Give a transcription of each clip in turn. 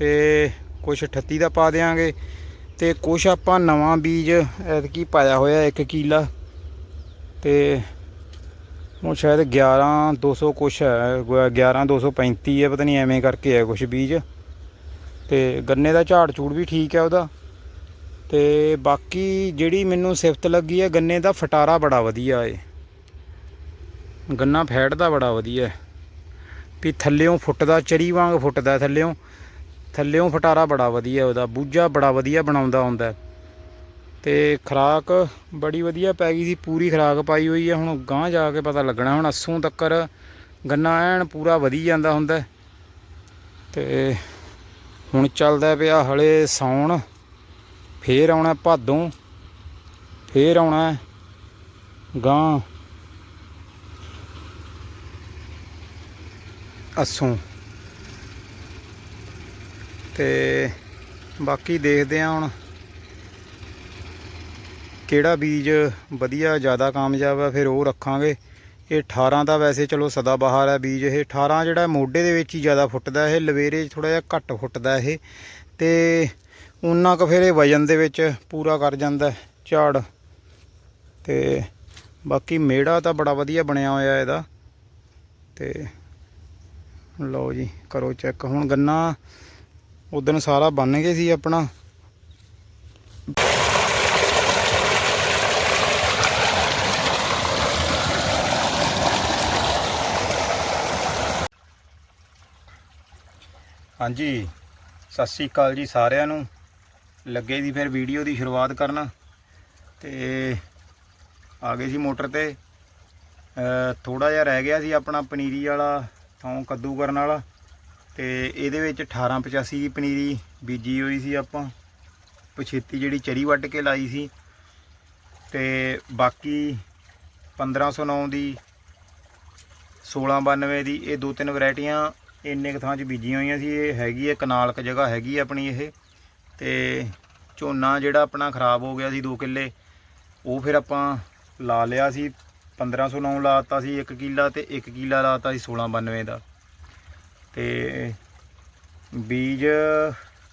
ਤੇ ਕੁਛ 38 ਦਾ ਪਾ ਦੇਾਂਗੇ ਤੇ ਕੁਛ ਆਪਾਂ ਨਵਾਂ ਬੀਜ ਐਤਕੀ ਪਾਇਆ ਹੋਇਆ ਇੱਕ ਕਿਲਾ ਤੇ ਉਹ ਸ਼ਾਇਦ 11 200 ਕੁਛ ਹੈ 11 235 ਹੈ, ਪਤਾ ਨਹੀਂ ਐਵੇਂ ਕਰਕੇ ਹੈ ਕੁਛ ਬੀਜ। ਤੇ ਗੰਨੇ ਦਾ ਝਾੜ ਝੂੜ ਵੀ ਠੀਕ ਹੈ ਉਹਦਾ। ਤੇ ਬਾਕੀ ਜਿਹੜੀ ਮੈਨੂੰ ਸਿਫਤ ਲੱਗੀ ਹੈ, ਗੰਨੇ ਦਾ ਫਟਾਰਾ ਬੜਾ ਵਧੀਆ ਏ। ਗੰਨਾ ਫੈੜਦਾ ਬੜਾ ਵਧੀਆ। ਹੈ ਵੀ ਥੱਲਿਓਂ ਫੁੱਟਦਾ, ਚਰੀ ਵਾਂਗ ਫੁੱਟਦਾ ਥੱਲਿਓਂ। ਥੱਲਿਓਂ ਫਟਾਰਾ ਬੜਾ ਵਧੀਆ ਉਹਦਾ, ਬੂਝਾ ਬੜਾ ਵਧੀਆ ਬਣਾਉਂਦਾ ਹੁੰਦਾ। ਤੇ ਖਰਾਕ ਬੜੀ ਵਧੀਆ ਪੈ ਗਈ ਸੀ, ਪੂਰੀ ਖਰਾਕ ਪਾਈ ਹੋਈ ਹੈ ਹੁਣ ਗਾਂਹ ਜਾ ਕੇ ਪਤਾ ਲੱਗਣਾ, ਹੁਣ ਅਸੋਂ ਤੱਕਰ ਗੰਨਾ ਐਨ ਪੂਰਾ ਵਧੀ ਜਾਂਦਾ ਹੁੰਦਾ। ਤੇ ਹੁਣ ਚੱਲਦਾ ਪਿਆ ਹਲੇ ਸੌਣ ਫੇਰ ਆਉਣਾ ਭਾਦੋਂ, ਫੇਰ ਆਉਣਾ ਗਾਂ ਅਸੋਂ। ਤੇ ਬਾਕੀ ਦੇਖਦੇ ਆ ਹੁਣ ਕਿਹੜਾ ਬੀਜ ਵਧੀਆ ਜ਼ਿਆਦਾ ਕਾਮਯਾਬ ਹੈ ਫਿਰ ਉਹ ਰੱਖਾਂਗੇ। ਇਹ 18 ਦਾ ਵੈਸੇ ਚਲੋ ਸਦਾ ਬਹਾਰ ਹੈ ਬੀਜ ਇਹ। 18 ਜਿਹੜਾ ਮੋਢੇ ਦੇ ਵਿੱਚ ਹੀ ਜ਼ਿਆਦਾ ਫੁੱਟਦਾ, ਇਹ ਲਵੇਰੇ 'ਚ ਥੋੜਾ ਜਿਹਾ ਘੱਟ ਫੁੱਟਦਾ ਇਹ। ਤੇ ਉਨਾ ਕੁ ਫਿਰ ਇਹ ਵਜਨ ਦੇ ਵਿੱਚ ਪੂਰਾ ਕਰ ਜਾਂਦਾ ਝਾੜ। ਤੇ ਬਾਕੀ ਮੇੜਾ ਤਾਂ ਬੜਾ ਵਧੀਆ ਬਣਿਆ ਹੋਇਆ ਇਹਦਾ। ਤੇ ਲਓ ਜੀ, ਕਰੋ ਚੈੱਕ। ਹੁਣ ਗੰਨਾ ਉਦੋਂ ਸਾਰਾ ਬੰਨ ਗਏ ਸੀ ਆਪਣਾ। ਹਾਂਜੀ, ਸਤਿ ਸ੍ਰੀ ਅਕਾਲ ਜੀ ਸਾਰਿਆਂ ਨੂੰ। ਲੱਗੇ ਦੀ ਫਿਰ ਵੀਡੀਓ ਦੀ ਸ਼ੁਰੂਆਤ ਕਰਨ ਤੇ ਆ ਗਏ ਸੀ ਮੋਟਰ ਤੇ। ਥੋੜਾ ਜਿਹਾ ਰਹਿ ਗਿਆ ਸੀ ਆਪਣਾ, ਪਨੀਰੀ ਵਾਲਾ ਥਾਂ ਕੱਦੂ ਕਰਨ ਵਾਲਾ। ਤੇ ਇਹਦੇ ਵਿੱਚ 1885 ਦੀ ਪਨੀਰੀ ਬੀਜੀ ਹੋਈ ਸੀ ਆਪਾਂ, ਪਛੇਤੀ ਜਿਹੜੀ ਚਰੀ ਵੱਢ ਕੇ ਲਾਈ ਸੀ ਤੇ ਬਾਕੀ 1509 ਦੀ 1692 ਦੀ ਇਹ ਦੋ ਤਿੰਨ ਵੈਰਾਈਟੀਆਂ ਇੰਨੇ ਕੁ ਥਾਂ 'ਚ ਬੀਜੀਆਂ ਹੋਈਆਂ ਸੀ। ਇਹ ਹੈਗੀ ਹੈ ਕਨਾਲਕ ਜਗ੍ਹਾ ਹੈਗੀ ਆਪਣੀ ਇਹ ਤੇ ਝੋਨਾ ਜਿਹੜਾ ਆਪਣਾ ਖਰਾਬ ਹੋ ਗਿਆ ਸੀ 2 ਕਿੱਲੇ, ਉਹ ਫਿਰ ਆਪਾਂ ਲਾ ਲਿਆ ਸੀ। 1509 ਲਾਤਾ ਸੀ 1 ਕਿੱਲਾ ਤੇ 1 ਕਿੱਲਾ ਲਾਤਾ ਸੀ 1692 ਦਾ। ਤੇ ਬੀਜ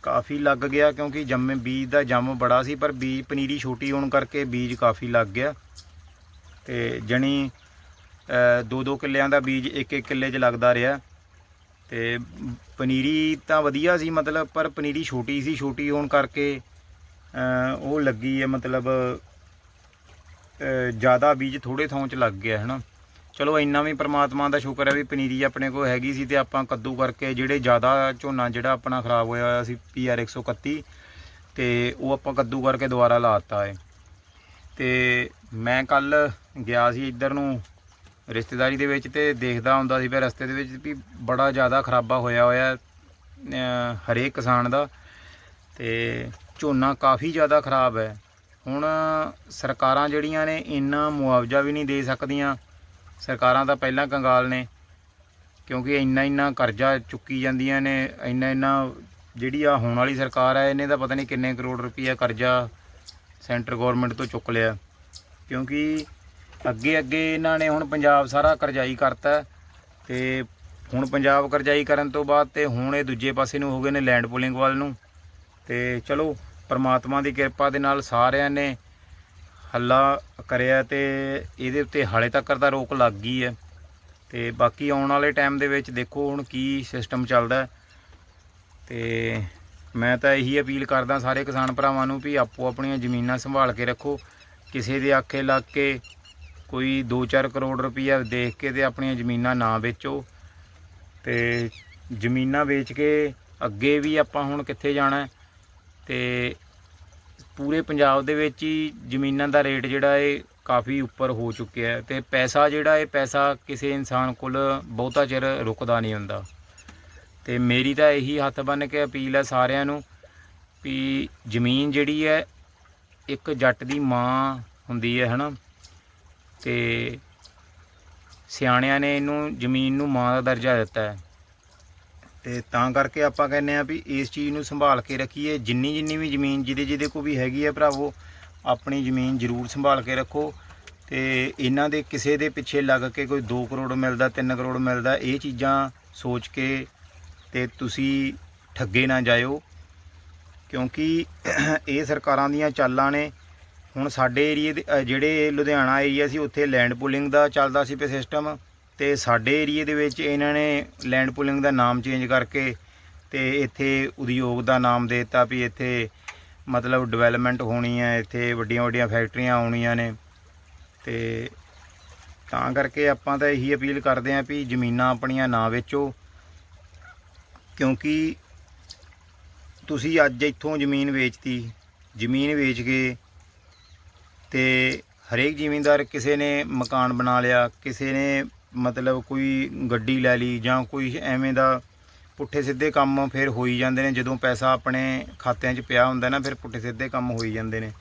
ਕਾਫੀ ਲੱਗ ਗਿਆ ਕਿਉਂਕਿ ਜੰਮੇ ਬੀਜ ਦਾ ਜੰਮ ਬੜਾ ਸੀ, ਪਰ ਬੀਜ ਪਨੀਰੀ ਛੋਟੀ ਹੋਣ ਕਰਕੇ ਬੀਜ ਕਾਫੀ ਲੱਗ ਗਿਆ। ਤੇ ਜਣੀ ਦੋ ਦੋ ਕਿੱਲਿਆਂ ਦਾ ਬੀਜ ਇੱਕ ਇੱਕ ਕਿੱਲੇ 'ਚ ਲੱਗਦਾ ਰਿਹਾ। ਤੇ ਪਨੀਰੀ ਤਾਂ ਵਧੀਆ ਸੀ ਮਤਲਬ, ਪਰ ਪਨੀਰੀ ਛੋਟੀ ਸੀ, ਛੋਟੀ ਹੋਣ ਕਰਕੇ ਉਹ ਲੱਗੀ ਹੈ ਮਤਲਬ ਜ਼ਿਆਦਾ ਬੀਜ ਥੋੜੇ ਥਾਂ 'ਚ ਲੱਗ ਗਿਆ ਹੈ ਨਾ ਚਲੋ ਇੰਨਾ ਵੀ ਪ੍ਰਮਾਤਮਾ ਦਾ ਸ਼ੁਕਰ ਹੈ ਵੀ ਪਨੀਰੀ ਆਪਣੇ ਕੋਲ ਹੈਗੀ ਸੀ ਤੇ ਆਪਾਂ ਕੱਦੂ ਕਰਕੇ ਜਿਹੜੇ ਜ਼ਿਆਦਾ ਝੋਨਾ ਜਿਹੜਾ ਆਪਣਾ ਖਰਾਬ ਹੋਇਆ ਹੋਇਆ ਸੀ ਪੀਆਰ 131 ਤੇ ਉਹ ਆਪਾਂ ਕੱਦੂ ਕਰਕੇ ਦੁਬਾਰਾ ਲਾਤਾ ਹੈ। ਤੇ ਮੈਂ ਕੱਲ ਗਿਆ ਸੀ ਇੱਧਰ ਨੂੰ ਰਿਸ਼ਤੇਦਾਰੀ ਦੇ ਵਿੱਚ ਤੇ ਦੇਖਦਾ ਹੁੰਦਾ ਸੀ ਫਿਰ ਰਸਤੇ ਦੇ ਵਿੱਚ ਵੀ ਬੜਾ ਜ਼ਿਆਦਾ ਖਰਾਬਾ ਹੋਇਆ ਹੋਇਆ ਹਰੇਕ ਕਿਸਾਨ ਦਾ ਤੇ ਝੋਨਾ ਕਾਫੀ ਜ਼ਿਆਦਾ ਖਰਾਬ ਹੈ। ਹੁਣ ਸਰਕਾਰਾਂ ਜਿਹੜੀਆਂ ਨੇ ਇੰਨਾ ਮੁਆਵਜ਼ਾ ਵੀ ਨਹੀਂ ਦੇ ਸਕਦੀਆਂ। ਸਰਕਾਰਾਂ ਤਾਂ ਪਹਿਲਾਂ ਕੰਗਾਲ ਨੇ, ਕਿਉਂਕਿ ਇੰਨਾ ਇੰਨਾ ਕਰਜ਼ਾ ਚੁੱਕੀ ਜਾਂਦੀਆਂ ਨੇ, ਇੰਨਾ ਇੰਨਾ ਜਿਹੜੀ ਆ ਹੋਣ ਵਾਲੀ ਸਰਕਾਰ ਹੈ ਇਹਨੇ ਤਾਂ ਪਤਾ ਨਹੀਂ ਕਿੰਨੇ ਕਰੋੜ ਰੁਪਈਆ ਕਰਜ਼ਾ ਸੈਂਟਰ ਗਵਰਨਮੈਂਟ ਤੋਂ ਚੁੱਕ ਲਿਆ। ਕਿਉਂਕਿ ਅੱਗੇ ਅੱਗੇ ਇਹਨਾਂ ਨੇ ਹੁਣ ਪੰਜਾਬ ਸਾਰਾ ਕਰਜ਼ਾਈ ਕਰਤਾ ਹੈ ਤੇ ਹੁਣ ਪੰਜਾਬ ਕਰਜ਼ਾਈ ਕਰਨ ਤੋਂ ਬਾਅਦ ਤੇ ਹੁਣ ਇਹ ਦੂਜੇ ਪਾਸੇ ਨੂੰ ਹੋ ਗਏ ਨੇ ਲੈਂਡ ਪੂਲਿੰਗ ਵੱਲ ਨੂੰ। ਤੇ ਚਲੋ, ਪਰਮਾਤਮਾ ਦੀ ਕਿਰਪਾ ਦੇ ਨਾਲ ਸਾਰਿਆਂ ਨੇ ਹੱਲਾ ਕਰਿਆ ਤੇ ਇਹਦੇ ਉੱਤੇ ਹਾਲੇ ਤੱਕ ਤਾਂ ਰੋਕ ਲੱਗ ਗਈ ਹੈ। ਤੇ ਬਾਕੀ ਆਉਣ ਵਾਲੇ ਟਾਈਮ ਦੇ ਵਿੱਚ ਦੇਖੋ ਹੁਣ ਕੀ ਸਿਸਟਮ ਚੱਲਦਾ ਹੈ। ਤੇ ਮੈਂ ਤਾਂ ਇਹੀ ਅਪੀਲ ਕਰਦਾ ਸਾਰੇ ਕਿਸਾਨ ਭਰਾਵਾਂ ਨੂੰ ਵੀ ਆਪੋ ਆਪਣੀਆਂ ਜ਼ਮੀਨਾਂ ਸੰਭਾਲ ਕੇ ਰੱਖੋ। ਕਿਸੇ ਦੇ ਆਖੇ ਲੱਗ ਕੇ ਕੋਈ 2-4 ਕਰੋੜ ਰੁਪਈਆ ਦੇਖ ਕੇ ਤੇ ਆਪਣੀਆਂ ਜ਼ਮੀਨਾਂ ਨਾ ਵੇਚੋ। ਤੇ ਜ਼ਮੀਨਾਂ ਵੇਚ ਕੇ ਅੱਗੇ ਵੀ ਆਪਾਂ ਹੁਣ ਕਿੱਥੇ ਜਾਣਾ ਹੈ। ਤੇ ਪੂਰੇ ਪੰਜਾਬ ਦੇ ਵਿੱਚ ਹੀ ਜ਼ਮੀਨਾਂ ਦਾ ਰੇਟ ਜਿਹੜਾ ਇਹ ਕਾਫੀ ਉੱਪਰ ਹੋ ਚੁੱਕਿਆ ਹੈ ਤੇ ਪੈਸਾ ਜਿਹੜਾ ਇਹ ਪੈਸਾ ਕਿਸੇ ਇਨਸਾਨ ਕੋਲ ਬਹੁਤਾ ਚਿਰ ਰੁਕਦਾ ਨਹੀਂ ਹੁੰਦਾ। ਤੇ ਮੇਰੀ ਤਾਂ ਇਹੀ ਹੱਥ ਬੰਨ ਕੇ ਅਪੀਲ ਹੈ ਸਾਰਿਆਂ ਨੂੰ ਵੀ ਜ਼ਮੀਨ ਜਿਹੜੀ ਹੈ, ਇੱਕ ਜੱਟ ਦੀ ਮਾਂ ਹੁੰਦੀ ਹੈ, ਹਨਾ? ਤੇ ਸਿਆਣਿਆਂ ਨੇ ਇਹਨੂੰ ਜ਼ਮੀਨ ਨੂੰ ਮਾਂ ਦਾ ਦਰਜਾ ਦਿੱਤਾ ਹੈ। ਤੇ ਤਾਂ ਕਰਕੇ ਆਪਾਂ ਕਹਿੰਦੇ ਆ ਵੀ ਇਸ ਚੀਜ਼ ਨੂੰ ਸੰਭਾਲ ਕੇ ਰੱਖੀਏ। ਜਿੰਨੀ ਜਿੰਨੀ ਵੀ ਜ਼ਮੀਨ ਜਿਹਦੇ ਜਿਹਦੇ ਕੋ ਵੀ ਹੈਗੀ ਹੈ ਭਰਾਵੋ, ਆਪਣੀ ਜ਼ਮੀਨ ਜ਼ਰੂਰ ਸੰਭਾਲ ਕੇ ਰੱਖੋ। ਤੇ ਇਹਨਾਂ ਦੇ ਕਿਸੇ ਦੇ ਪਿੱਛੇ ਲੱਗ ਕੇ ਕੋਈ 2 ਕਰੋੜ ਮਿਲਦਾ 3 ਕਰੋੜ ਮਿਲਦਾ, ਇਹ ਚੀਜ਼ਾਂ ਸੋਚ ਕੇ ਤੇ ਤੁਸੀਂ ਠੱਗੇ ਨਾ ਜਾਇਓ। ਕਿਉਂਕਿ ਇਹ ਸਰਕਾਰਾਂ ਦੀਆਂ ਚਾਲਾਂ ਨੇ। ਹੁਣ ਸਾਡੇ ਏਰੀਏ ਦੇ ਜਿਹੜੇ ਲੁਧਿਆਣਾ ਏਰੀਆ ਸੀ, ਉੱਥੇ ਲੈਂਡ ਪੂਲਿੰਗ ਦਾ ਚੱਲਦਾ ਸੀ ਪੇ ਸਿਸਟਮ ਤੇ ਸਾਡੇ ਏਰੀਏ ਦੇ ਵਿੱਚ ਇਹਨਾਂ ਨੇ ਲੈਂਡ ਪੂਲਿੰਗ ਦਾ ਨਾਮ ਚੇਂਜ ਕਰਕੇ ਤੇ ਇੱਥੇ ਉਦਯੋਗ ਦਾ ਨਾਮ ਦੇ ਦਿੱਤਾ ਵੀ ਇੱਥੇ ਮਤਲਬ ਡਿਵੈਲਪਮੈਂਟ ਹੋਣੀ ਹੈ ਇੱਥੇ ਵੱਡੀਆਂ ਵੱਡੀਆਂ ਫੈਕਟਰੀਆਂ ਆਉਣੀਆਂ ਨੇ। ਤੇ ਤਾਂ ਕਰਕੇ ਆਪਾਂ ਤਾਂ ਇਹੀ ਅਪੀਲ ਕਰਦੇ ਆਂ ਵੀ ਜ਼ਮੀਨਾਂ ਆਪਣੀਆਂ ਨਾ ਵੇਚੋ, ਕਿਉਂਕਿ ਤੁਸੀਂ ਅੱਜ ਇੱਥੋਂ ਜ਼ਮੀਨ ਵੇਚਤੀ, ਜ਼ਮੀਨ ਵੇਚ ਕੇ ਤੇ ਹਰੇਕ ਜ਼ਿਮੀਂਦਾਰ ਕਿਸੇ ਨੇ ਮਕਾਨ ਬਣਾ ਲਿਆ, ਕਿਸੇ ਨੇ ਮਤਲਬ ਕੋਈ ਗੱਡੀ ਲੈ ਲਈ ਜਾਂ ਕੋਈ ਐਵੇਂ ਦਾ ਪੁੱਠੇ ਸਿੱਧੇ ਕੰਮ ਫਿਰ ਹੋਈ ਜਾਂਦੇ ਨੇ, ਜਦੋਂ ਪੈਸਾ ਆਪਣੇ ਖਾਤਿਆਂ 'ਚ ਪਿਆ ਹੁੰਦਾ ਨਾ, ਫਿਰ ਪੁੱਠੇ ਸਿੱਧੇ ਕੰਮ ਹੋਈ ਜਾਂਦੇ ਨੇ।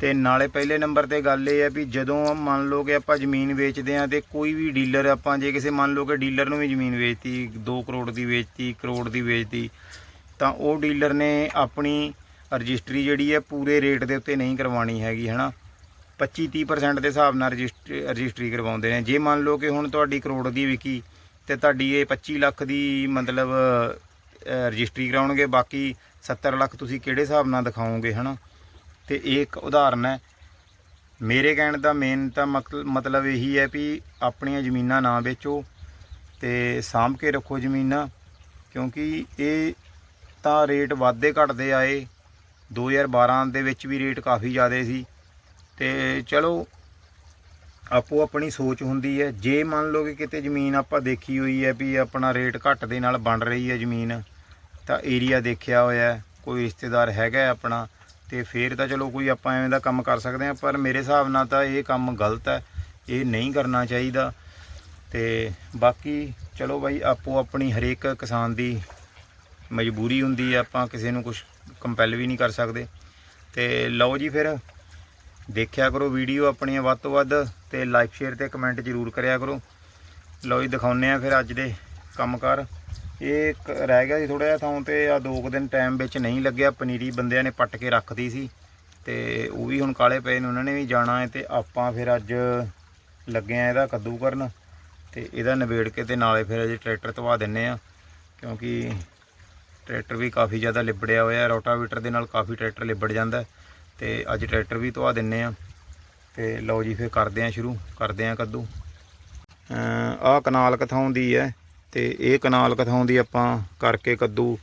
ਤੇ ਨਾਲੇ ਪਹਿਲੇ ਨੰਬਰ ਤੇ ਗੱਲ ਇਹ ਹੈ ਵੀ ਜਦੋਂ ਮੰਨ ਲਓ ਕਿ ਆਪਾਂ ਜ਼ਮੀਨ ਵੇਚਦੇ ਆ ਤੇ ਕੋਈ ਵੀ ਡੀਲਰ, ਆਪਾਂ ਜੇ ਕਿਸੇ ਮੰਨ ਲਓ ਕਿ ਡੀਲਰ ਨੂੰ ਵੀ ਜ਼ਮੀਨ ਵੇਚਤੀ 2 ਕਰੋੜ ਦੀ ਵੇਚਤੀ ਕਰੋੜ ਦੀ ਵੇਚਤੀ, ਤਾਂ ਉਹ ਡੀਲਰ ਨੇ ਆਪਣੀ ਰਜਿਸਟਰੀ ਜਿਹੜੀ ਹੈ ਪੂਰੇ ਰੇਟ ਦੇ ਉੱਤੇ ਨਹੀਂ ਕਰਵਾਉਣੀ ਹੈਗੀ, ਹਨਾ? 25-30% ਦੇ ਹਿਸਾਬ ਨਾਲ ਰਜਿਸਟਰੀ ਰਜਿਸਟਰੀ ਕਰਵਾਉਂਦੇ ਨੇ। ਜੇ ਮੰਨ ਲਓ ਕਿ ਹੁਣ ਤੁਹਾਡੀ ਕਰੋੜ ਦੀ ਵਿਕੀ ਤੇ ਤੁਹਾਡੀ ਇਹ 25 ਲੱਖ ਦੀ ਮਤਲਬ ਰਜਿਸਟਰੀ ਕਰਾਉਣਗੇ, ਬਾਕੀ 70 ਲੱਖ ਤੁਸੀਂ ਕਿਹੜੇ ਹਿਸਾਬ ਨਾਲ ਦਿਖਾਓਗੇ, ਹਨਾ? ਤੇ ਇਹ ਇੱਕ ਉਦਾਹਰਨ ਹੈ। ਮੇਰੇ ਕਹਿਣ ਦਾ ਮੇਨ ਤਾਂ ਮਕਲ- ਮਤਲਬ ਇਹੀ ਹੈ ਵੀ ਆਪਣੀਆਂ ਜ਼ਮੀਨਾਂ ਨਾ ਵੇਚੋ ਤੇ ਸਾਂਭ ਕੇ ਰੱਖੋ ਜ਼ਮੀਨਾਂ, ਕਿਉਂਕਿ ਇਹ ਤਾਂ ਰੇਟ ਵਾਧੇ ਘਟਦੇ ਆਏ। 2012 ਦੇ ਵਿੱਚ ਵੀ ਰੇਟ ਕਾਫੀ ਜ਼ਿਆਦਾ ਸੀ। ਤੇ ਚਲੋ, ਆਪੋ ਆਪਣੀ ਸੋਚ ਹੁੰਦੀ ਹੈ। ਜੇ ਮੰਨ ਲਓ ਕਿ ਕਿਤੇ ਜ਼ਮੀਨ ਆਪਾਂ ਦੇਖੀ ਹੋਈ ਹੈ ਵੀ ਆਪਣਾ ਰੇਟ ਘੱਟ ਦੇ ਨਾਲ ਬਣ ਰਹੀ ਹੈ ਜ਼ਮੀਨ, ਤਾਂ ਏਰੀਆ ਦੇਖਿਆ ਹੋਇਆ ਕੋਈ ਰਿਸ਼ਤੇਦਾਰ ਹੈਗਾ ਆਪਣਾ, ਤੇ ਫੇਰ ਤਾਂ ਚਲੋ ਕੋਈ ਆਪਾਂ ਐਵੇਂ ਦਾ ਕੰਮ ਕਰ ਸਕਦੇ ਹਾਂ, ਪਰ ਮੇਰੇ ਹਿਸਾਬ ਨਾਲ ਤਾਂ ਇਹ ਕੰਮ ਗਲਤ ਹੈ, ਇਹ ਨਹੀਂ ਕਰਨਾ ਚਾਹੀਦਾ। ਤੇ ਬਾਕੀ ਚਲੋ ਬਾਈ, ਆਪੋ ਆਪਣੀ ਹਰੇਕ ਕਿਸਾਨ ਦੀ ਮਜਬੂਰੀ ਹੁੰਦੀ ਹੈ, ਆਪਾਂ ਕਿਸੇ ਨੂੰ ਕੁਝ ਕੰਪੈਲ ਵੀ ਨਹੀਂ ਕਰ ਸਕਦੇ। ਤੇ ਲਓ ਜੀ ਫਿਰ ਦੇਖਿਆ ਕਰੋ ਵੀਡੀਓ ਆਪਣੀਆਂ ਵੱਧ ਤੋਂ ਵੱਧ ਤੇ ਲਾਈਕ ਸ਼ੇਅਰ ਤੇ ਕਮੈਂਟ ਜ਼ਰੂਰ ਕਰਿਆ ਕਰੋ। ਲਓ ਜੀ ਦਿਖਾਉਨੇ ਆ ਫਿਰ ਅੱਜ ਦੇ ਕੰਮਕਾਰ। ਇਹ ਇੱਕ ਰਹਿ ਗਿਆ ਸੀ ਥੋੜਾ ਜਿਹਾ ਥਾਂ ਤੇ ਆ ਦੋ ਕੁ ਦਿਨ ਟਾਈਮ ਵਿੱਚ ਨਹੀਂ ਲੱਗਿਆ। ਪਨੀਰੀ ਬੰਦਿਆਂ ਨੇ ਪੱਟ ਕੇ ਰੱਖਦੀ ਸੀ ਤੇ ਉਹ ਵੀ ਹੁਣ ਕਾਲੇ ਪਏ ਨੇ, ਉਹਨਾਂ ਨੇ ਵੀ ਜਾਣਾ ਹੈ ਤੇ ਆਪਾਂ ਫਿਰ ਅੱਜ ਲੱਗੇ ਆ ਇਹਦਾ ਕੱਦੂ ਕਰਨ ਤੇ ਇਹਦਾ ਨਿਬੇੜ ਕੇ ਤੇ ਨਾਲੇ ਫਿਰ ਅਜੇ ਟਰੈਕਟਰ ਧਵਾ ਦਿੰਨੇ ਆ ਕਿਉਂਕਿ ਟਰੈਕਟਰ ਵੀ ਕਾਫੀ ਜ਼ਿਆਦਾ ਲਿਬੜਿਆ ਹੋਇਆ ਹੈ। ਰੋਟਾਵੀਟਰ ਦੇ ਨਾਲ ਕਾਫੀ ਟਰੈਕਟਰ ਲਿਬੜ ਜਾਂਦਾ ਤੇ ਅੱਜ ਟਰੈਕਟਰ ਵੀ ਧਵਾ ਦਿੰਨੇ ਆ। ਤੇ ਲਓ ਜੀ, ਫਿਰ ਕਰਦੇ ਆ ਸ਼ੁਰੂ, ਕਰਦੇ ਆ ਕੱਦੂ। ਆਹ ਕਨਾਲ ਕਥਾਉਂ ਦੀ ਹੈ ਤੇ ਇਹ ਕਨਾਲ ਕਥਾਉਂ ਦੀ ਆਪਾਂ ਕਰਕੇ ਕੱਦੂ,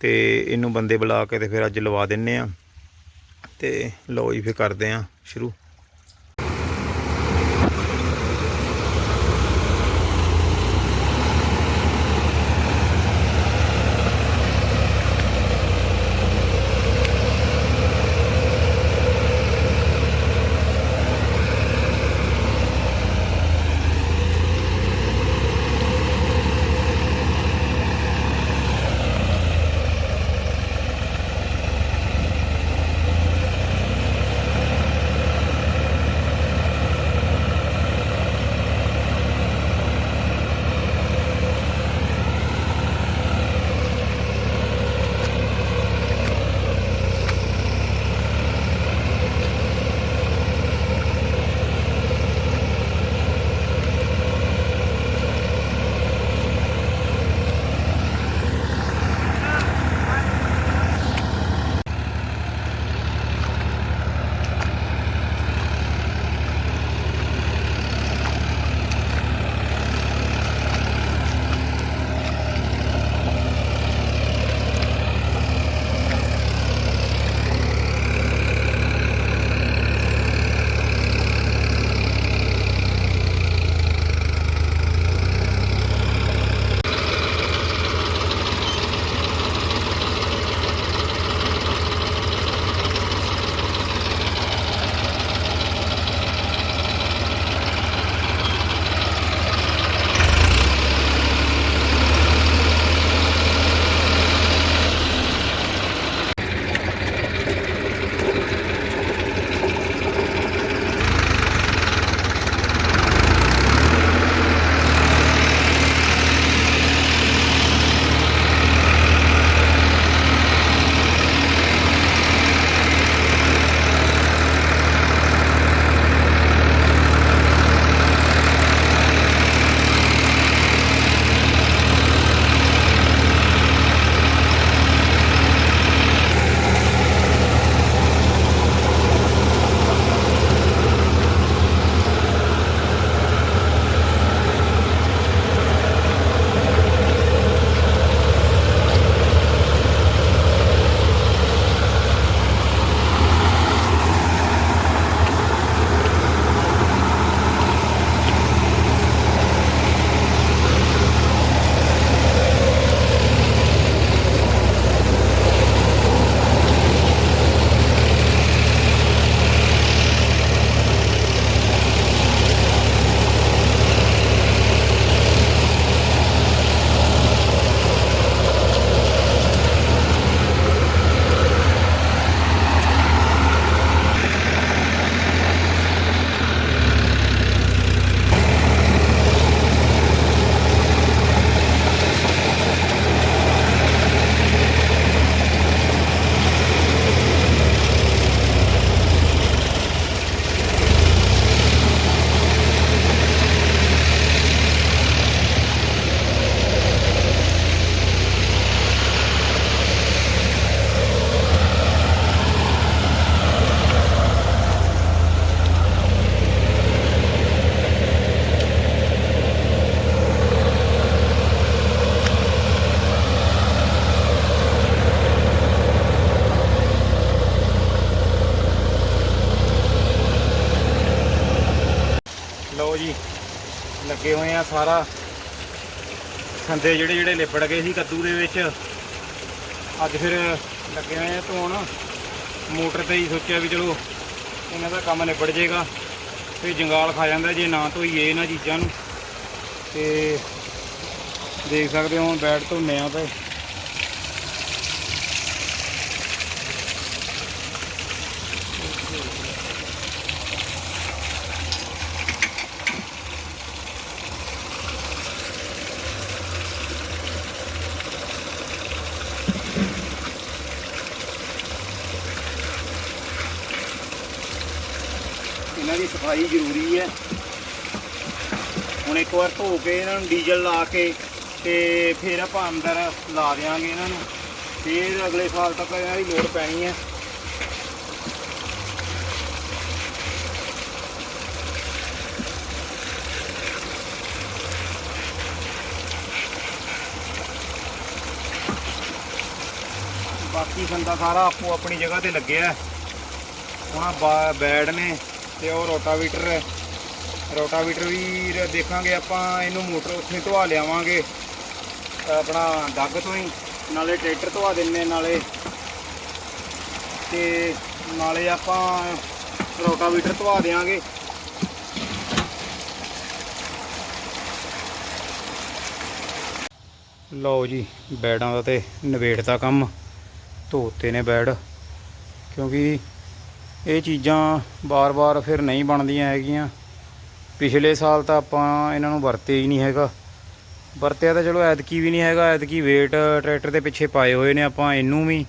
ਤੇ ਇਹਨੂੰ ਬੰਦੇ ਬੁਲਾ ਕੇ ਤੇ ਫਿਰ ਅੱਜ ਲਵਾ ਦਿੰਨੇ ਆ। ਤੇ ਲਓ ਜੀ, ਫਿਰ ਕਰਦੇ ਆ ਸ਼ੁਰੂ। ਜੀ, ਲੱਗੇ ਹੋਏ ਆ ਸਾਰਾ। ਸੰਦੇ ਜਿਹੜੇ ਜਿਹੜੇ ਲਿਪੜ ਗਏ ਸੀ ਕੱਦੂ ਦੇ ਵਿੱਚ, ਅੱਜ ਫਿਰ ਲੱਗੇ ਹੋਏ ਆ ਧੋਣ। ਮੋਟਰ ਤੇ ਹੀ ਸੋਚਿਆ ਵੀ ਚਲੋ, ਇਹਨਾਂ ਦਾ ਕੰਮ ਨਿਬੜ ਜਾਏਗਾ। ਤੇ ਜੰਗਾਲ ਖਾ ਜਾਂਦਾ ਜੇ ਨਾ ਧੋਈਏ ਇਹਨਾਂ ਚੀਜ਼ਾਂ ਨੂੰ। ਤੇ ਦੇਖ ਸਕਦੇ ਹੋ ਹੁਣ ਬੈਡ ਧੋਨੇ ਆ ਤੇ। ਇਹਨਾਂ ਦੀ ਸਫ਼ਾਈ ਜ਼ਰੂਰੀ ਹੈ। ਹੁਣ ਇੱਕ ਵਾਰ ਧੋ ਕੇ ਇਹਨਾਂ ਨੂੰ ਡੀਜ਼ਲ ਲਾ ਕੇ ਤੇ ਫਿਰ ਆਪਾਂ ਅੰਦਰ ਲਾ ਦਿਆਂਗੇ ਇਹਨਾਂ ਨੂੰ। ਫਿਰ ਅਗਲੇ ਸਾਲ ਤੱਕ ਇਹਨਾਂ ਦੀ ਲੋੜ ਪੈਣੀ ਹੈ। ਬਾਕੀ ਸੰਦਾ ਸਾਰਾ ਆਪੋ ਆਪਣੀ ਜਗ੍ਹਾ ਤੇ ਲੱਗਿਆ। ਹੈ। ਹੁਣ ਬੈਡ ਨੇ। ਤੇ ਉਹ ਰੋਟਾਵੀਟਰ ਹੈ। ਰੋਟਾਵੀਟਰ ਵੀ ਦੇਖਾਂਗੇ ਆਪਾਂ, ਇਹਨੂੰ ਮੋਟਰ ਉੱਥੇ ਧਵਾ ਲਿਆਵਾਂਗੇ। ਆਪਣਾ ਡੱਗ ਤੋਂ ਹੀ, ਨਾਲੇ ਟਰੈਕਟਰ ਧਵਾ ਦਿੰਨੇ ਨਾਲੇ। ਤੇ ਨਾਲੇ ਆਪਾਂ ਰੋਟਾਵੀਟਰ ਧਵਾ ਦੇਾਂਗੇ ਲਓ ਜੀ, ਬੈਡਾਂ ਦਾ ਤੇ ਨਵੇੜਤਾ ਕੰਮ। ਧੋਤੇ ਨੇ ਬੈਡ, ਕਿਉਂਕਿ ਇਹ ਚੀਜ਼ਾਂ ਬਾਰ-ਬਾਰ ਫਿਰ ਨਹੀਂ ਬਣਦੀਆਂ ਹੈਗੀਆਂ। ਪਿਛਲੇ ਸਾਲ ਤਾਂ ਆਪਾਂ ਇਹਨਾਂ ਨੂੰ ਵਰਤੇ ਹੀ ਨਹੀਂ ਹੈਗਾ। ਵਰਤਿਆ ਤਾਂ ਚਲੋ ਐਤਕੀ ਵੀ ਨਹੀਂ ਹੈਗਾ, ਐਤਕੀ weight ਟਰੈਕਟਰ ਦੇ ਪਿੱਛੇ ਪਾਏ ਹੋਏ ਨੇ ਆਪਾਂ, ਇਹਨੂੰ ਵੀ।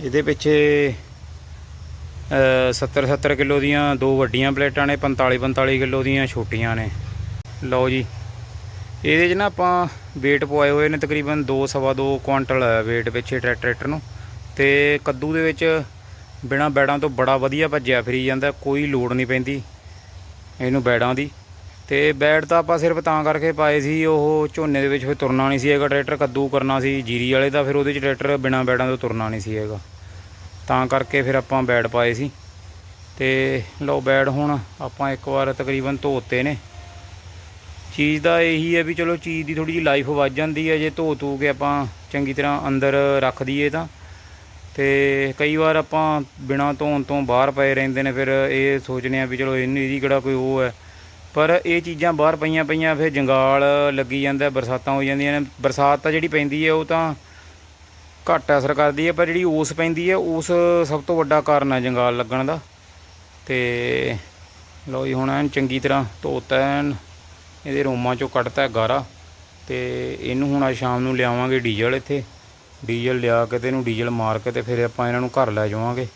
ਇਹਦੇ ਪਿੱਛੇ 70 70 ਕਿਲੋ ਦੀਆਂ ਦੋ ਵੱਡੀਆਂ ਪਲੇਟਾਂ ਨੇ 45 45 ਕਿਲੋ ਦੀਆਂ ਛੋਟੀਆਂ ਨੇ। ਲਓ ਜੀ, ਇਹਦੇ 'ਚ ਨਾ ਆਪਾਂ weight ਪਵਾਏ ਹੋਏ ਨੇ ਤਕਰੀਬਨ 2 ਸਵਾ 2 ਕੁਆਂਟਲ ਹੈ weight ਪਿੱਛੇ ਟਰੈ- ਟਰੈਕਟਰ ਨੂੰ। ਤੇ ਕੱਦੂ ਦੇ ਵਿੱਚ ਬਿਨਾ ਬੈੜਾਂ ਤੋਂ ਬੜਾ ਵਧੀਆ ਭੱਜਿਆ ਫਿਰੀ ਜਾਂਦਾ, ਕੋਈ ਲੋੜ ਨਹੀਂ ਪੈਂਦੀ ਇਹਨੂੰ ਬੈੜਾਂ ਦੀ। ਤੇ ਬੈੜ ਤਾਂ ਆਪਾਂ ਸਿਰਫ ਤਾਂ ਕਰਕੇ ਪਾਏ ਸੀ, ਉਹ ਝੋਨੇ ਦੇ ਵਿੱਚ ਫਿਰ ਤੁਰਨਾ ਨਹੀਂ ਸੀ ਹੈਗਾ, ਟਰੈਕਟਰ ਕੱਦੂ ਕਰਨਾ ਸੀ, ਜੀਰੀ ਵਾਲੇ ਦਾ ਫਿਰ ਉਹਦੇ 'ਚ ਟਰੈਕਟਰ ਬਿਨਾ ਬੈੜਾਂ ਤੋਂ ਤੁਰਨਾ ਨਹੀਂ ਸੀ ਹੈਗਾ। ਤਾਂ ਕਰਕੇ ਫਿਰ ਆਪਾਂ ਬੈੜ ਪਾਏ ਸੀ। ਤੇ ਲਓ ਬੈੜ ਹੁਣ ਆਪਾਂ ਇੱਕ ਵਾਰ ਤਕਰੀਬਨ ਧੋਤੇ ਨੇ। ਚੀਜ਼ ਦਾ ਇਹੀ ਹੈ ਵੀ ਚਲੋ ਚੀਜ਼ ਦੀ ਥੋੜੀ ਜਿਹੀ ਲਾਈਫ ਵੱਧ ਜਾਂਦੀ ਹੈ, ਜੇ ਧੋ ਧੂ ਕੇ ਆਪਾਂ ਚੰਗੀ ਤਰ੍ਹਾਂ ਅੰਦਰ ਰੱਖ ਦਈਏ ਤਾਂ। ਤੇ ਕਈ ਵਾਰ ਆਪਾਂ ਬਿਨਾਂ ਧੋਣ ਤੋਂ ਬਾਹਰ ਪਏ ਰਹਿੰਦੇ ਨੇ, ਫਿਰ ਇਹ ਸੋਚਨੇ ਆ ਵੀ ਚਲੋ ਇਹਨੂੰ ਇਹਦੀ ਕਿਹੜਾ ਕੋਈ ਉਹ ਹੈ। ਪਰ ਇਹ ਚੀਜ਼ਾਂ ਬਾਹਰ ਪਈਆਂ ਪਈਆਂ, ਫਿਰ ਜੰਗਾਲ ਲੱਗੀ ਜਾਂਦਾ, ਬਰਸਾਤਾਂ ਹੋ ਜਾਂਦੀਆਂ ਨੇ। ਬਰਸਾਤ ਤਾਂ ਜਿਹੜੀ ਪੈਂਦੀ ਹੈ, ਉਹ ਤਾਂ ਘੱਟ ਅਸਰ ਕਰਦੀ ਹੈ, ਪਰ ਜਿਹੜੀ ਉਸ ਪੈਂਦੀ ਹੈ, ਉਸ ਸਭ ਤੋਂ ਵੱਡਾ ਕਾਰਨ ਹੈ ਜੰਗਾਲ ਲੱਗਣ ਦਾ। ਤੇ ਲੋ ਜੀ, ਹੁਣ ਐਨ ਚੰਗੀ ਤਰ੍ਹਾਂ ਧੋਤਾ ਐਨ, ਇਹਦੇ ਰੋਮਾਂ ਚੋਂ ਕੱਢਤਾ ਗਾਰਾ। ਤੇ ਇਹਨੂੰ ਹੁਣ ਅੱਜ ਸ਼ਾਮ ਨੂੰ ਲਿਆਵਾਂਗੇ ਡੀਜ਼ਲ ਇੱਥੇ। ਡੀਜ਼ਲ ਲਿਆ ਕੇ ਤੇ ਇਹਨੂੰ ਡੀਜ਼ਲ ਮਾਰ ਕੇ ਤੇ ਫਿਰ ਆਪਾਂ ਇਹਨਾਂ ਨੂੰ ਘਰ ਲੈ ਜਾਵਾਂਗੇ।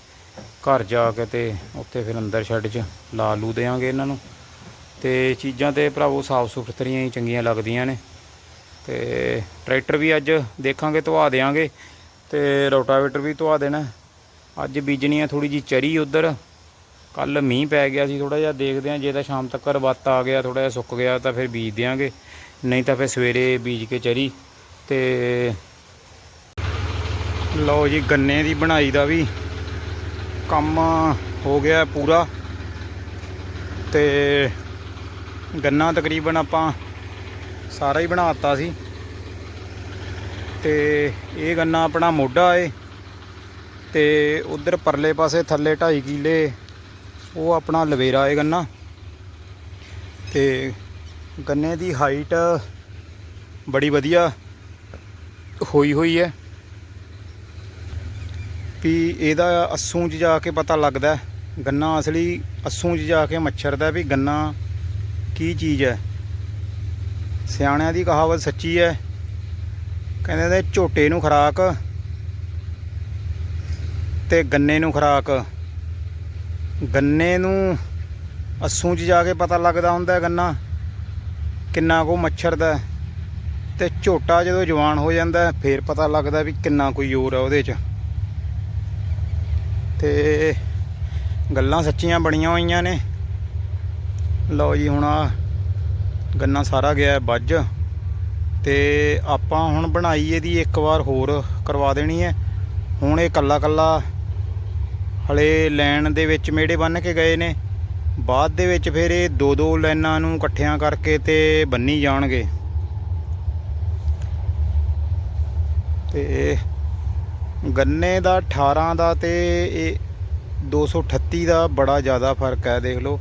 ਘਰ ਜਾ ਕੇ ਤੇ ਉੱਥੇ ਫਿਰ ਅੰਦਰ ਸ਼ੈੱਡ 'ਚ ਲਾ ਲੂ ਦੇਵਾਂਗੇ ਇਹਨਾਂ ਨੂੰ। ਤੇ ਚੀਜ਼ਾਂ ਤੇ ਭਰਾਵੋ ਸਾਫ਼ ਸੁਥਰੀਆਂ ਹੀ ਚੰਗੀਆਂ ਲੱਗਦੀਆਂ ਨੇ। ਤੇ ਟਰੈਕਟਰ ਵੀ ਅੱਜ ਦੇਖਾਂਗੇ ਧਵਾ ਦੇਵਾਂਗੇ ਤੇ ਰੋਟਾਵੇਟਰ ਵੀ ਧਵਾ ਦੇਣਾ। ਅੱਜ ਬੀਜਣੀ ਆ ਥੋੜੀ ਜੀ ਚਰੀ ਉਧਰ। ਕੱਲ ਮੀਂਹ ਪੈ ਗਿਆ ਸੀ ਥੋੜਾ ਜਿਹਾ, ਦੇਖਦੇ ਆ ਜੇ ਤਾਂ ਸ਼ਾਮ ਤੱਕ ਰਬੱਤ ਆ ਗਿਆ ਥੋੜਾ ਜਿਹਾ ਸੁੱਕ ਗਿਆ ਤਾਂ ਫਿਰ ਬੀਜ ਦਿਆਂਗੇ। ਨਹੀਂ ਤਾਂ ਫਿਰ ਸਵੇਰੇ ਬੀਜ ਕੇ ਚਰੀ। ਤੇ ਲਓ ਜੀ, ਗੰਨੇ ਦੀ ਬਣਾਈ ਦਾ ਵੀ ਕੰਮ ਹੋ ਗਿਆ ਪੂਰਾ। ਤੇ ਗੰਨਾ ਤਕਰੀਬਨ ਆਪਾਂ ਸਾਰਾ ਹੀ ਬਣਾਤਾ ਸੀ। ਤੇ ਇਹ ਗੰਨਾ ਆਪਣਾ ਮੋਢਾ ਏ। ਤੇ ਉਧਰ ਪਰਲੇ ਪਾਸੇ ਥੱਲੇ 2.5 ਕਿੱਲੇ ਉਹ ਆਪਣਾ ਲਵੇਰਾ ਏ ਗੰਨਾ। ਤੇ ਗੰਨੇ ਦੀ ਹਾਈਟ ਬੜੀ ਵਧੀਆ ਹੋਈ ਹੋਈ ਹੈ ਵੀ ਇਹਦਾ ਅੱਸੂ 'ਚ ਜਾ ਕੇ ਪਤਾ ਲੱਗਦਾ ਗੰਨਾ ਅਸਲੀ ਅੱਸੂ 'ਚ ਜਾ ਕੇ ਮੱਛਰ ਦਾ ਵੀ ਗੰਨਾ ਕੀ ਚੀਜ਼ ਹੈ। ਸਿਆਣਿਆਂ ਦੀ ਕਹਾਵਤ ਸੱਚੀ ਹੈ। ਕਹਿੰਦੇ ਨੇ ਝੋਟੇ ਨੂੰ ਖਰਾਕ ਤੇ ਗੰਨੇ ਨੂੰ ਖਰਾਕ। ਗੰਨੇ ਨੂੰ ਅੱਸੂ 'ਚ ਜਾ ਕੇ ਪਤਾ ਲੱਗਦਾ ਹੁੰਦਾ ਗੰਨਾ ਕਿੰਨਾ ਕੋ ਮੱਛਰ ਦਾ ਤੇ ਝੋਟਾ ਜਦੋਂ ਜਵਾਨ ਹੋ ਜਾਂਦਾ ਹੈ, ਫੇਰ ਪਤਾ ਲੱਗਦਾ ਵੀ ਕਿੰਨਾ ਕੋਈ ਜ਼ੋਰ ਹੈ ਉਹਦੇ 'ਚ। ਤੇ ਗੱਲਾਂ ਸੱਚੀਆਂ ਬਣੀਆਂ ਹੋਈਆਂ ਨੇ। ਲਓ ਜੀ, ਹੁਣ ਆ ਗੰਨਾ ਸਾਰਾ ਗਿਆ ਵੱਜ ਤੇ ਆਪਾਂ ਹੁਣ ਬਣਾਈ ਇਹਦੀ ਇੱਕ ਵਾਰ ਹੋਰ ਕਰਵਾ ਦੇਣੀ ਹੈ। ਹੁਣ ਇਹ ਕੱਲਾ ਕੱਲਾ ਹਲੇ ਲੈਣ ਦੇ ਵਿੱਚ ਮੇੜੇ ਬੰਨ ਕੇ ਗਏ ਨੇ। ਬਾਅਦ ਦੇ ਵਿੱਚ ਫਿਰ ਇਹ ਦੋ ਦੋ ਲਾਈਨਾਂ ਨੂੰ ਇਕੱਠਿਆਂ ਕਰਕੇ ਤੇ ਬੰਨੀ ਜਾਣਗੇ। ਤੇ ਗੰਨੇ ਦਾ 18 ਦਾ ਤੇ ਇਹ 238 ਦਾ ਬੜਾ ਜ਼ਿਆਦਾ ਫ਼ਰਕ ਹੈ, ਦੇਖ ਲਓ।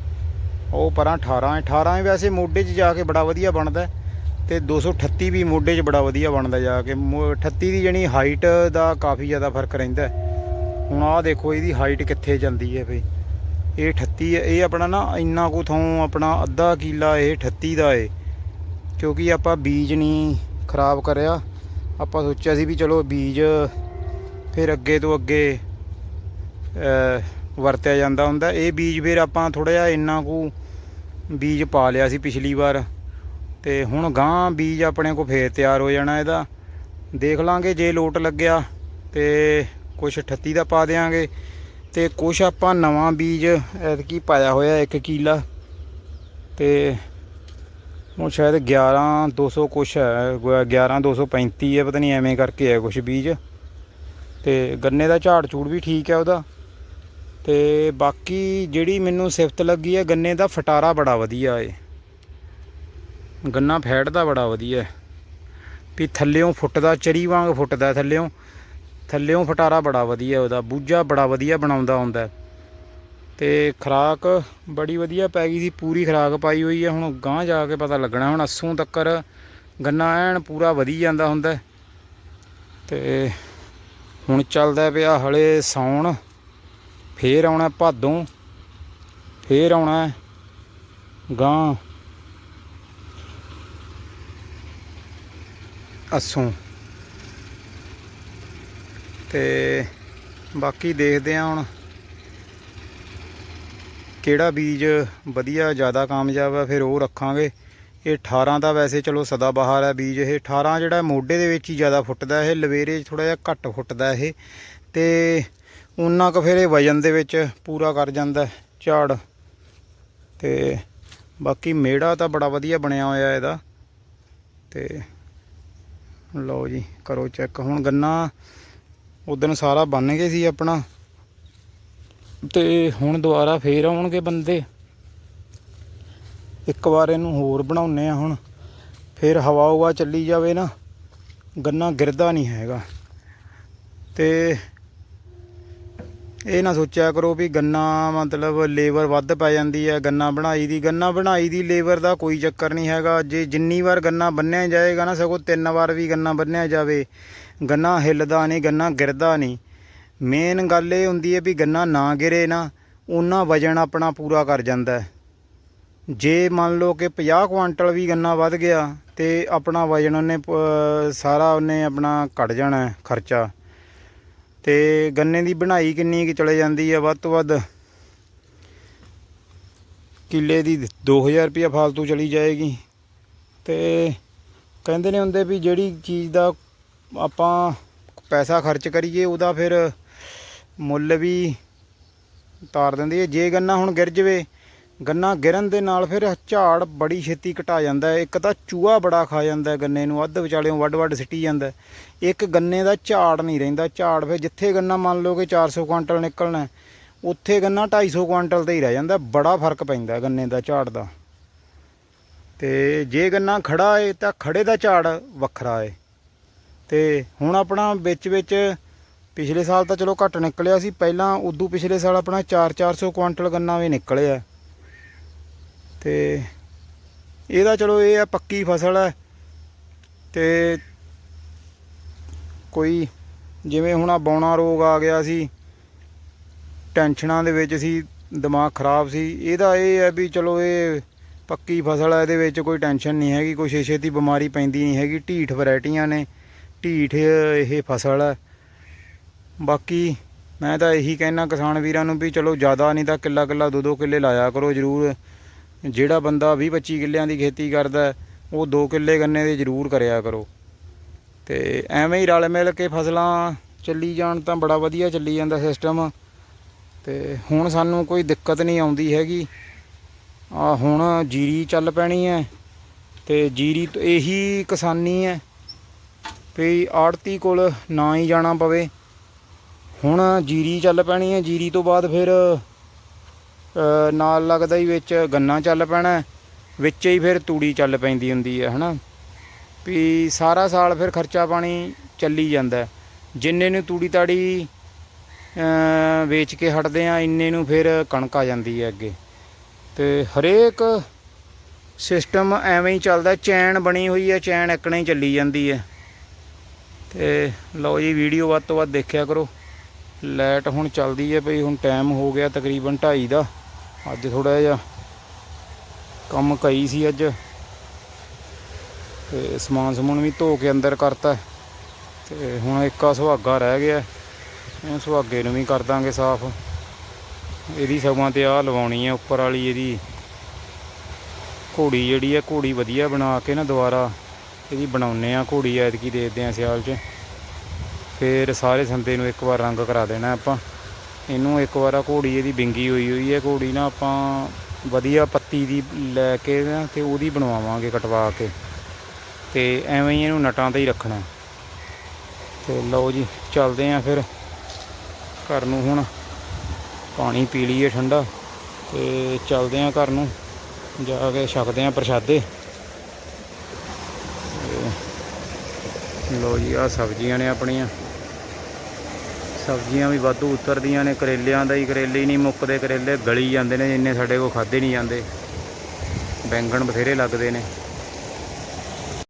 ਉਹ ਪਰਾਂ 18 ਹੈ। 18 ਵੈਸੇ ਮੋਢੇ 'ਚ ਜਾ ਕੇ ਬੜਾ ਵਧੀਆ ਬਣਦਾ ਹੈ ਤੇ 238 ਵੀ ਮੋਢੇ 'ਚ ਬੜਾ ਵਧੀਆ ਬਣਦਾ ਜਾ ਕੇ। ਮੋ- 38 ਦੀ ਜਣੀ ਹਾਈਟ ਦਾ ਕਾਫੀ ਜ਼ਿਆਦਾ ਫ਼ਰਕ ਰਹਿੰਦਾ ਹੁਣ ਆਹ ਦੇਖੋ ਇਹਦੀ ਹਾਈਟ ਕਿੱਥੇ ਜਾਂਦੀ ਹੈ ਬਈ। ਇਹ 38 ਇਹ ਆਪਣਾ ਨਾ ਇੰਨਾ ਕੁ ਥੋਂ ਆਪਣਾ ਅੱਧਾ ਕਿੱਲਾ ਇਹ 38 ਦਾ ਏ। ਕਿਉਂਕਿ ਆਪਾਂ ਬੀਜ ਨਹੀਂ ਖਰਾਬ ਕਰਿਆ। ਆਪਾਂ ਸੋਚਿਆ ਸੀ ਵੀ ਚਲੋ ਬੀਜ ਫਿਰ ਅੱਗੇ ਤੋਂ ਅੱਗੇ ਵਰਤਿਆ ਜਾਂਦਾ ਹੁੰਦਾ। ਇਹ ਬੀਜ ਫਿਰ ਆਪਾਂ ਥੋੜਾ ਜਿਹਾ ਇੰਨਾ ਕੁ ਬੀਜ ਪਾ ਲਿਆ ਸੀ ਪਿਛਲੀ ਵਾਰ। ਤੇ ਹੁਣ ਗਾਂ ਬੀਜ ਆਪਣੇ ਕੋ ਫੇਰ ਤਿਆਰ ਹੋ ਜਾਣਾ ਇਹਦਾ। ਦੇਖ ਲਾਂਗੇ ਜੇ ਲੋਟ ਲੱਗਿਆ ਤੇ ਕੁਛ 38 ਦਾ ਪਾ ਦੇਾਂਗੇ ਤੇ ਕੁਛ ਆਪਾਂ ਨਵਾਂ ਬੀਜ ਐਤਕੀ ਪਾਇਆ ਹੋਇਆ ਇੱਕ ਕਿਲਾ। ਤੇ ਉਹ ਸ਼ਾਇਦ 11 200 ਕੁਛ ਹੈ 11 235 ਹੈ, ਪਤਾ ਨਹੀਂ ਐਵੇਂ ਕਰਕੇ ਹੈ ਕੁਛ ਬੀਜ। ਤੇ ਗੰਨੇ ਦਾ ਝਾੜ ਝੂੜ ਵੀ ਠੀਕ ਹੈ ਉਹਦਾ ਤੇ ਬਾਕੀ ਜਿਹੜੀ ਮੈਨੂੰ ਸਿਫਤ ਲੱਗੀ ਹੈ, ਗੰਨੇ ਦਾ ਫਟਾਰਾ ਬੜਾ ਵਧੀਆ ਏ ਗੰਨਾ ਫੈੜਦਾ ਬੜਾ ਵਧੀਆ ਹੈ। ਵੀ ਥੱਲਿਓਂ ਫੁੱਟਦਾ, ਚਰੀ ਵਾਂਗ ਫੁੱਟਦਾ ਥੱਲਿਓਂ ਥੱਲਿਓਂ ਫਟਾਰਾ ਬੜਾ ਵਧੀਆ ਉਹਦਾ, ਬੂਝਾ ਬੜਾ ਵਧੀਆ ਬਣਾਉਂਦਾ ਹੁੰਦਾ ਹੈ। ਤੇ ਖਰਾਕ ਬੜੀ ਵਧੀਆ ਪੈ ਗਈ ਸੀ, ਪੂਰੀ ਖਰਾਕ ਪਾਈ ਹੋਈ ਹੈ ਹੁਣ ਗਾਂ ਜਾ ਕੇ ਪਤਾ ਲੱਗਣਾ, ਹੁਣ ਅਸੋਂ ਤੱਕਰ ਗੰਨਾ ਐਨ ਪੂਰਾ ਵਧੀ ਜਾਂਦਾ ਹੁੰਦਾ ਹੈ। ਤੇ ਹੁਣ ਚੱਲਦਾ ਪਿਆ ਹਲੇ ਸੌਣ ਫੇਰ ਆਉਣਾ ਭਾਦੋਂ, ਫੇਰ ਆਉਣਾ ਗਾਂ, ਅਸੋਂ। ਤੇ ਬਾਕੀ ਦੇਖਦੇ ਆ ਹੁਣ ਕਿਹੜਾ ਬੀਜ ਵਧੀਆ, ਜ਼ਿਆਦਾ ਕਾਮਯਾਬ ਹੈ ਫਿਰ ਉਹ ਰੱਖਾਂਗੇ। ਇਹ 18 ਦਾ ਵੈਸੇ ਚਲੋ ਸਦਾ ਬਹਾਰ ਹੈ ਬੀਜ ਇਹ। 18 ਜਿਹੜਾ ਮੋਢੇ ਦੇ ਵਿੱਚ ਹੀ ਜ਼ਿਆਦਾ ਫੁੱਟਦਾ ਇਹ, ਲਵੇਰੇ 'ਚ ਥੋੜਾ ਜਿਹਾ ਘੱਟ ਫੁੱਟਦਾ ਇਹ। ਤੇ ਉਨਾ ਕੁ ਫਿਰ ਇਹ ਵਜਨ ਦੇ ਵਿੱਚ ਪੂਰਾ ਕਰ ਜਾਂਦਾ ਝਾੜ। ਤੇ ਬਾਕੀ ਮੇੜਾ ਤਾਂ ਬੜਾ ਵਧੀਆ ਬਣਿਆ ਹੋਇਆ ਇਹਦਾ। ਤੇ ਲਓ ਜੀ, ਕਰੋ ਚੈੱਕ। ਹੁਣ ਗੰਨਾ ਉਦੋਂ ਸਾਰਾ ਬੰਨ ਗਏ ਸੀ ਆਪਣਾ। ਤੇ ਹੁਣ ਦੁਬਾਰਾ ਫੇਰ ਆਉਣਗੇ ਬੰਦੇ। ਇੱਕ ਵਾਰ ਇਹਨੂੰ ਹੋਰ ਬਣਾਉਨੇ ਆ ਹੁਣ। ਫਿਰ ਹਵਾ ਹਵਾ ਚੱਲੀ ਜਾਵੇ ਨਾ, ਗੰਨਾ ਗਿਰਦਾ ਨਹੀਂ ਹੈਗਾ। ਤੇ ਇਹ ਨਾ ਸੋਚਿਆ ਕਰੋ ਵੀ ਗੰਨਾ ਮਤਲਬ ਲੇਬਰ ਵੱਧ ਪੈ ਜਾਂਦੀ ਹੈ, ਗੰਨਾ ਬਣਾਈ ਦੀ, ਗੰਨਾ ਬਣਾਈ ਦੀ ਲੇਬਰ ਦਾ ਕੋਈ ਚੱਕਰ ਨਹੀਂ ਹੈਗਾ। ਜੇ ਜਿੰਨੀ ਵਾਰ ਗੰਨਾ ਬੰਨਿਆ ਜਾਏਗਾ ਨਾ, ਸਗੋਂ ਤਿੰਨ ਵਾਰ ਵੀ ਗੰਨਾ ਬੰਨਿਆ ਜਾਵੇ। ਗੰਨਾ ਹਿੱਲਦਾ ਨਹੀਂ, ਗੰਨਾ ਗਿਰਦਾ ਨਹੀਂ। ਮੇਨ ਗੱਲ ਇਹ ਹੁੰਦੀ ਹੈ ਵੀ ਗੰਨਾ ਨਾ ਗਿਰੇ ਨਾ, ਉਹਨਾਂ ਵਜਨ ਆਪਣਾ ਪੂਰਾ ਕਰ ਜਾਂਦਾ ਹੈ। ਜੇ ਮੰਨ ਲਓ ਕਿ 50 ਕੁਆਂਟਲ ਵੀ ਗੰਨਾ ਵੱਧ ਗਿਆ ਤੇ ਆਪਣਾ ਵਜਨ ਉਹਨੇ ਸਾਰਾ ਉਹਨੇ ਆਪਣਾ ਘਟ ਜਾਣਾ ਖਰਚਾ। ਤੇ ਗੰਨੇ ਦੀ ਬਣਾਈ ਕਿੰਨੀ ਕਿ ਚਲੇ ਜਾਂਦੀ ਹੈ ਵੱਧ ਤੋਂ ਵੱਧ? ਕਿੱਲੇ ਦੀ 2000 ਰੁਪਇਆ ਫਾਲਤੂ ਚਲੀ ਜਾਏਗੀ। ਤੇ ਕਹਿੰਦੇ ਨੇ ਹੁੰਦੇ ਵੀ ਜਿਹੜੀ ਚੀਜ਼ ਦਾ ਆਪਾਂ ਪੈਸਾ ਖਰਚ ਕਰੀਏ ਉਹਦਾ ਫਿਰ ਮੁੱਲ ਵੀ ਤਾਰ ਦਿੰਦੀ ਹੈ। ਜੇ ਗੰਨਾ ਹੁਣ ਗਿਰ ਜਵੇ ਗੰਨਾ ਗਿਰਨ ਦੇ ਨਾਲ ਫਿਰ ਝਾੜ ਬੜੀ ਛੇਤੀ ਘਟਾ ਜਾਂਦਾ ਹੈ। ਇੱਕ ਤਾਂ ਚੂਹਾ ਬੜਾ ਖਾ ਜਾਂਦਾ ਗੰਨੇ ਨੂੰ, ਅੱਧ ਵਿਚਾਲਿਓਂ ਵੱਡ ਵੱਡ ਸਿੱਟੀ ਜਾਂਦਾ ਇੱਕ ਗੰਨੇ ਦਾ ਝਾੜ ਨਹੀਂ ਰਹਿੰਦਾ। ਝਾੜ ਫਿਰ ਜਿੱਥੇ ਗੰਨਾ ਮੰਨ ਲਓ ਕਿ 400 ਕੁਆਂਟਲ ਨਿਕਲਣਾ ਉੱਥੇ ਗੰਨਾ 250 ਕੁਆਂਟਲ ਤੇ ਹੀ ਰਹਿ ਜਾਂਦਾ ਬੜਾ ਫ਼ਰਕ ਪੈਂਦਾ ਗੰਨੇ ਦਾ ਝਾੜ ਦਾ। ਤੇ ਜੇ ਗੰਨਾ ਖੜਾ ਏ ਤਾਂ ਖੜੇ ਦਾ ਝਾੜ ਵੱਖਰਾ ਏ ਤੇ ਹੁਣ ਆਪਣਾ ਵਿੱਚ ਵਿੱਚ ਪਿਛਲੇ ਸਾਲ ਤਾਂ ਚਲੋ ਘੱਟ ਨਿਕਲਿਆ ਸੀ। ਪਹਿਲਾਂ ਉਦੋਂ ਪਿਛਲੇ ਸਾਲ ਆਪਣਾ 4-400 ਕੁਆਂਟਲ ਗੰਨਾ ਵੀ ਨਿਕਲਿਆ। ਤੇ ਇਹਦਾ ਚਲੋ ਇਹ ਆ ਪੱਕੀ ਫਸਲ ਹੈ ਤੇ ਕੋਈ ਜਿਵੇਂ ਹੁਣ ਆ ਬੌਣਾ ਰੋਗ ਆ ਗਿਆ ਸੀ, ਟੈਨਸ਼ਨਾਂ ਦੇ ਵਿੱਚ ਸੀ, ਦਿਮਾਗ ਖਰਾਬ ਸੀ, ਇਹਦਾ ਇਹ ਹੈ ਵੀ ਚਲੋ ਇਹ ਪੱਕੀ ਫਸਲ ਹੈ, ਇਹਦੇ ਵਿੱਚ ਕੋਈ ਟੈਨਸ਼ਨ ਨਹੀਂ ਹੈਗੀ, ਕੋਈ ਛੇ ਦੀ ਬਿਮਾਰੀ ਪੈਂਦੀ ਨਹੀਂ ਹੈਗੀ, ਢੀਠ ਵੈਰਾਈਟੀਆਂ ਨੇ, ਢੀਠ ਇਹ ਫਸਲ ਹੈ। ਬਾਕੀ ਮੈਂ ਤਾਂ ਇਹੀ ਕਹਿਣਾ ਕਿਸਾਨ ਵੀਰਾਂ ਨੂੰ ਵੀ ਚਲੋ ਜ਼ਿਆਦਾ ਨਹੀਂ ਤਾਂ ਕਿੱਲਾ ਕਿੱਲਾ ਦੋ ਦੋ ਕਿੱਲੇ ਲਾਇਆ ਕਰੋ ਜ਼ਰੂਰ। ਜਿਹੜਾ ਬੰਦਾ 20 25 ਕਿੱਲਿਆਂ ਦੀ ਖੇਤੀ ਕਰਦਾ ਉਹ 2 ਕਿੱਲੇ ਗੰਨੇ ਦੇ ਜ਼ਰੂਰ ਕਰਿਆ ਕਰੋ। ਤੇ ਐਵੇਂ ਹੀ ਰਲ ਮਿਲ ਕੇ ਫਸਲਾਂ ਚੱਲੀ ਜਾਣ ਤਾਂ ਬੜਾ ਵਧੀਆ ਚੱਲੀ ਜਾਂਦਾ ਸਿਸਟਮ ਤੇ ਹੁਣ ਸਾਨੂੰ ਕੋਈ ਦਿੱਕਤ ਨਹੀਂ ਆਉਂਦੀ ਹੈਗੀ। ਆ ਹੁਣ ਜੀਰੀ ਚੱਲ ਪੈਣੀ ਹੈ ਤੇ ਜੀਰੀ ਤੋਂ ਇਹੀ ਕਿਸਾਨੀ ਹੈ ਵੀ ਆੜਤੀ ਕੋਲ ਨਾ ਹੀ ਜਾਣਾ ਪਵੇ। ਹੁਣ ਜੀਰੀ ਚੱਲ ਪੈਣੀ ਹੈ, ਜੀਰੀ ਤੋਂ ਬਾਅਦ ਫਿਰ ਨਾਲ ਲੱਗਦਾ ਹੀ ਵਿੱਚ ਗੰਨਾ ਚੱਲ ਪੈਣਾ, ਵਿੱਚ ਹੀ ਫਿਰ ਤੂੜੀ ਚੱਲ ਪੈਂਦੀ ਹੁੰਦੀ ਹੈ, ਹਨਾ? ਵੀ ਸਾਰਾ ਸਾਲ ਫਿਰ ਖਰਚਾ ਪਾਣੀ ਚੱਲੀ ਜਾਂਦਾ ਜਿੰਨੇ ਨੂੰ ਤੂੜੀ ਤਾੜੀ ਵੇਚ ਕੇ ਹਟਦੇ ਆ ਇੰਨੇ ਨੂੰ ਫਿਰ ਕਣਕ ਆ ਜਾਂਦੀ ਹੈ ਅੱਗੇ। ਤੇ ਹਰੇਕ ਸਿਸਟਮ ਐਵੇਂ ਹੀ ਚੱਲਦਾ, ਚੈਨ ਬਣੀ ਹੋਈ ਹੈ, ਚੈਨ ਇੱਕਣਾ ਹੀ ਚੱਲੀ ਜਾਂਦੀ ਹੈ। ਤੇ ਲਓ ਜੀ, ਵੀਡੀਓ ਵੱਧ ਤੋਂ ਵੱਧ ਦੇਖਿਆ ਕਰੋ। ਲਾਈਟ ਹੁਣ ਚੱਲਦੀ ਹੈ ਭਈ ਹੁਣ ਟਾਈਮ ਹੋ ਗਿਆ ਤਕਰੀਬਨ 2:30 ਦਾ। ਅੱਜ ਥੋੜਾ ਜਿਹਾ ਕੰਮ ਕਈ ਸੀ ਅੱਜ। ਤੇ ਸਮਾਨ ਸਮੂਨ ਵੀ ਧੋ ਕੇ ਅੰਦਰ ਕਰਤਾ। ਤੇ ਹੁਣ ਇੱਕਾ ਸੁਹਾਗਾ ਰਹਿ ਗਿਆ। ਇਹ ਸੁਹਾਗੇ ਨੂੰ ਵੀ ਕਰ ਦਾਂਗੇ ਸਾਫ਼। ਇਹਦੀ ਸਗੋਂ ਤੇ ਆਹ ਲਵਾਉਣੀ ਹੈ ਉੱਪਰ ਵਾਲੀ ਇਹਦੀ। ਘੋੜੀ ਜਿਹੜੀ ਹੈ ਘੋੜੀ ਵਧੀਆ ਬਣਾ ਕੇ ਨਾ ਦੁਬਾਰਾ ਇਹਦੀ ਬਣਾਉਨੇ ਆ ਘੋੜੀ ਐਤਕੀ ਦੇਖਦੇ ਆ ਸਿਆਲ 'ਚ। ਫਿਰ ਸਾਰੇ ਸੰਦੇ ਨੂੰ ਇੱਕ ਵਾਰ ਰੰਗ ਕਰਾ ਦੇਣਾ ਆਪਾਂ। ਇਹਨੂੰ ਇੱਕ ਵਾਰ ਆ ਘੋੜੀ ਇਹਦੀ ਬਿੰਗੀ ਹੋਈ ਹੋਈ ਹੈ, ਘੋੜੀ ਨਾ ਆਪਾਂ ਵਧੀਆ ਪੱਤੀ ਦੀ ਲੈ ਕੇ ਨਾ ਤੇ ਉਹਦੀ ਬਣਵਾਵਾਂਗੇ ਕਟਵਾ ਕੇ। ਤੇ ਐਵੇਂ ਹੀ ਇਹਨੂੰ ਨਟਾਂ ਤੇ ਹੀ ਰੱਖਣਾ। ਤੇ ਲਓ ਜੀ, ਚੱਲਦੇ ਆਂ ਫਿਰ ਘਰ ਨੂੰ ਹੁਣ। ਪਾਣੀ ਪੀ ਲਈਏ ਠੰਡਾ ਤੇ ਚੱਲਦੇ ਆਂ ਘਰ ਨੂੰ। ਜਾ ਕੇ ਛਕਦੇ ਆਂ ਪ੍ਰਸ਼ਾਦੇ। ਤੇ ਲਓ ਜੀ ਆ ਸਬਜ਼ੀਆਂ ਨੇ ਆਪਣੀਆਂ। ਸਬਜ਼ੀਆਂ ਵੀ ਵਾਧੂ ਉਤਰਦੀਆਂ ਨੇ, ਕਰੇਲਿਆਂ ਦਾ ਹੀ ਕਰੇਲੇ ਹੀ ਨਹੀਂ ਮੁੱਕਦੇ, ਕਰੇਲੇ ਗਲੀ ਜਾਂਦੇ ਨੇ ਇੰਨੇ ਸਾਡੇ ਕੋਲ ਖਾਦੇ ਨਹੀਂ ਜਾਂਦੇ। ਬੈਂਗਣ ਬਥੇਰੇ ਲੱਗਦੇ ਨੇ।